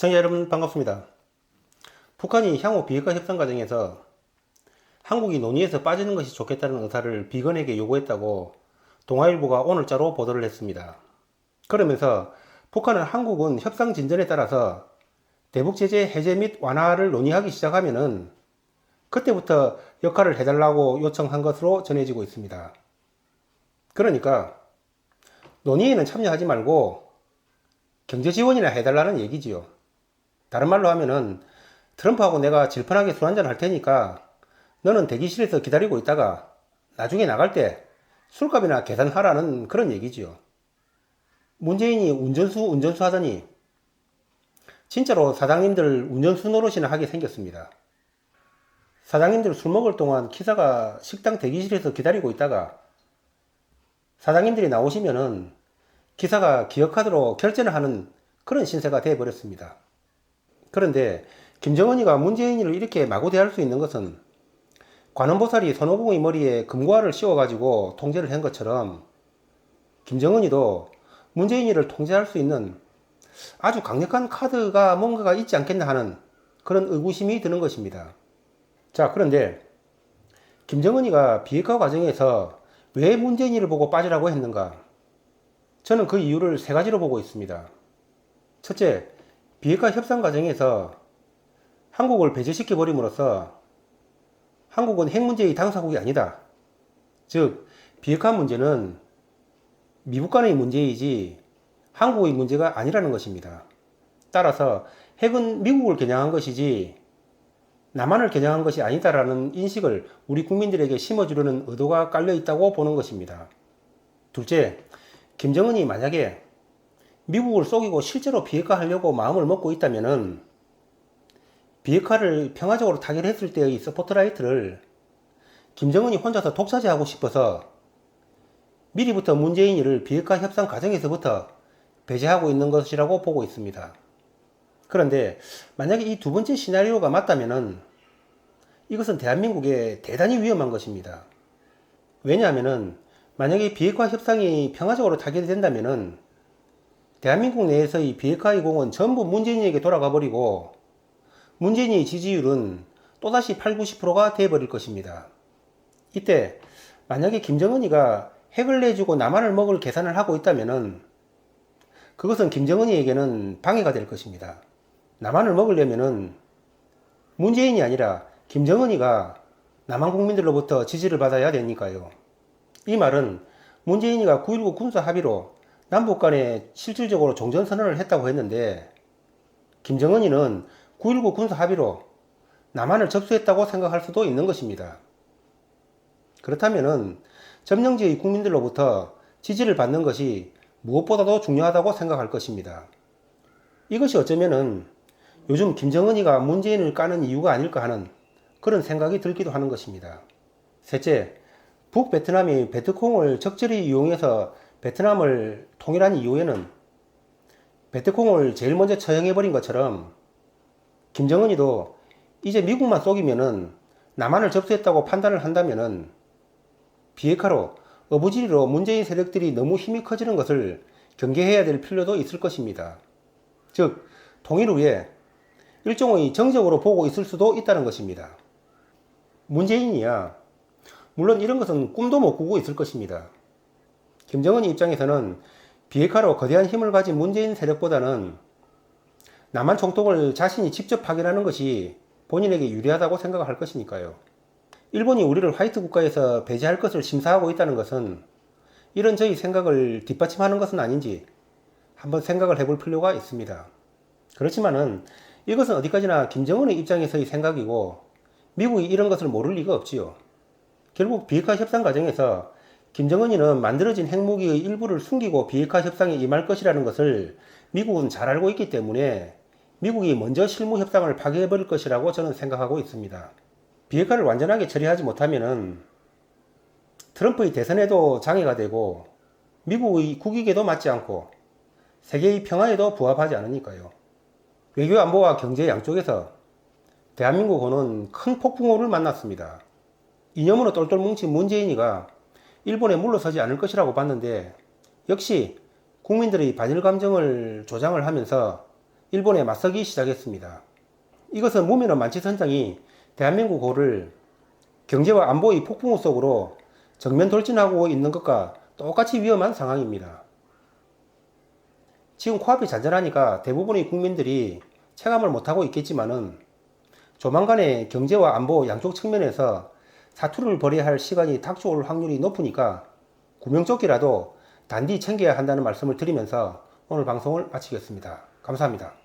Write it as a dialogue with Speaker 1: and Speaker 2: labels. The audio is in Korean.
Speaker 1: 시청자 여러분 반갑습니다. 북한이 향후 비핵화 협상 과정에서 한국이 논의에서 빠지는 것이 좋겠다는 의사를 비건에게 요구했다고 동아일보가 오늘자로 보도를 했습니다. 그러면서 북한은 한국은 협상 진전에 따라서 대북 제재 해제 및 완화를 논의하기 시작하면은 그때부터 역할을 해달라고 요청한 것으로 전해지고 있습니다. 그러니까 논의에는 참여하지 말고 경제 지원이나 해달라는 얘기지요. 다른 말로 하면은 트럼프하고 내가 질펀하게 술 한잔 할 테니까 너는 대기실에서 기다리고 있다가 나중에 나갈 때 술값이나 계산하라는 그런 얘기지요. 문재인이 운전수 운전수 하더니 진짜로 사장님들 운전수 노릇이나 하게 생겼습니다. 사장님들 술 먹을 동안 기사가 식당 대기실에서 기다리고 있다가 사장님들이 나오시면은 기사가 기억카드로 결제를 하는 그런 신세가 되어버렸습니다. 그런데 김정은이가 문재인이를 이렇게 마구 대할 수 있는 것은 관원보살이 손오공의 머리에 금고알을 씌워가지고 통제를 한 것처럼 김정은이도 문재인이를 통제할 수 있는 아주 강력한 카드가 뭔가가 있지 않겠나 하는 그런 의구심이 드는 것입니다. 자, 그런데 김정은이가 비핵화 과정에서 왜 문재인이를 보고 빠지라고 했는가? 저는 그 이유를 세 가지로 보고 있습니다. 첫째, 비핵화 협상 과정에서 한국을 배제시켜 버림으로써 한국은 핵 문제의 당사국이 아니다. 즉, 비핵화 문제는 미국 간의 문제이지 한국의 문제가 아니라는 것입니다. 따라서 핵은 미국을 겨냥한 것이지 남한을 겨냥한 것이 아니다라는 인식을 우리 국민들에게 심어주려는 의도가 깔려 있다고 보는 것입니다. 둘째, 김정은이 만약에 미국을 속이고 실제로 비핵화 하려고 마음을 먹고 있다면은 비핵화를 평화적으로 타결했을 때의 스포트라이트를 김정은이 혼자서 독차지하고 싶어서 미리부터 문재인이를 비핵화 협상 과정에서부터 배제하고 있는 것이라고 보고 있습니다. 그런데 만약에 이 두 번째 시나리오가 맞다면은 이것은 대한민국에 대단히 위험한 것입니다. 왜냐하면은 만약에 비핵화 협상이 평화적으로 타결된다면은 대한민국 내에서의 비핵화의 공은 전부 문재인에게 돌아가 버리고 문재인의 지지율은 또다시 8, 90%가 돼버릴 것입니다. 이때 만약에 김정은이가 핵을 내주고 남한을 먹을 계산을 하고 있다면은 그것은 김정은이에게는 방해가 될 것입니다. 남한을 먹으려면은 문재인이 아니라 김정은이가 남한 국민들로부터 지지를 받아야 되니까요. 이 말은 문재인이가 9.19 군사 합의로 남북 간에 실질적으로 종전선언을 했다고 했는데 김정은이는 9.19 군사 합의로 남한을 접수했다고 생각할 수도 있는 것입니다. 그렇다면은 점령지의 국민들로부터 지지를 받는 것이 무엇보다도 중요하다고 생각할 것입니다. 이것이 어쩌면은 요즘 김정은이가 문재인을 까는 이유가 아닐까 하는 그런 생각이 들기도 하는 것입니다. 셋째, 북베트남이 베트콩을 적절히 이용해서 베트남을 통일한 이후에는 베트콩을 제일 먼저 처형해버린 것처럼 김정은이도 이제 미국만 쏘기면은 남한을 접수했다고 판단을 한다면은 비핵화로 어부지리로 문재인 세력들이 너무 힘이 커지는 것을 경계해야 될 필요도 있을 것입니다. 즉, 통일 후에 일종의 정적으로 보고 있을 수도 있다는 것입니다. 문재인이야. 물론 이런 것은 꿈도 못 꾸고 있을 것입니다. 김정은 입장에서는 비핵화로 거대한 힘을 가진 문재인 세력보다는 남한 총통을 자신이 직접 파견하는 것이 본인에게 유리하다고 생각할 것이니까요. 일본이 우리를 화이트 국가에서 배제할 것을 심사하고 있다는 것은 이런 저희 생각을 뒷받침하는 것은 아닌지 한번 생각을 해볼 필요가 있습니다. 그렇지만은 이것은 어디까지나 김정은의 입장에서의 생각이고 미국이 이런 것을 모를 리가 없지요. 결국 비핵화 협상 과정에서 김정은이는 만들어진 핵무기의 일부를 숨기고 비핵화 협상에 임할 것이라는 것을 미국은 잘 알고 있기 때문에 미국이 먼저 실무 협상을 파괴해버릴 것이라고 저는 생각하고 있습니다. 비핵화를 완전하게 처리하지 못하면은 트럼프의 대선에도 장애가 되고 미국의 국익에도 맞지 않고 세계의 평화에도 부합하지 않으니까요. 외교 안보와 경제 양쪽에서 대한민국은 큰 폭풍우를 만났습니다. 이념으로 똘똘 뭉친 문재인이가 일본에 물러서지 않을 것이라고 봤는데 역시 국민들의 반일 감정을 조장을 하면서 일본에 맞서기 시작했습니다. 이것은 무미는 만치 선장이 대한민국 호를 경제와 안보의 폭풍우 속으로 정면 돌진하고 있는 것과 똑같이 위험한 상황입니다. 지금 코앞이 잔잔하니까 대부분의 국민들이 체감을 못하고 있겠지만은 조만간에 경제와 안보 양쪽 측면에서 사투를 벌여야 할 시간이 닥쳐올 확률이 높으니까 구명조끼라도 단디 챙겨야 한다는 말씀을 드리면서 오늘 방송을 마치겠습니다. 감사합니다.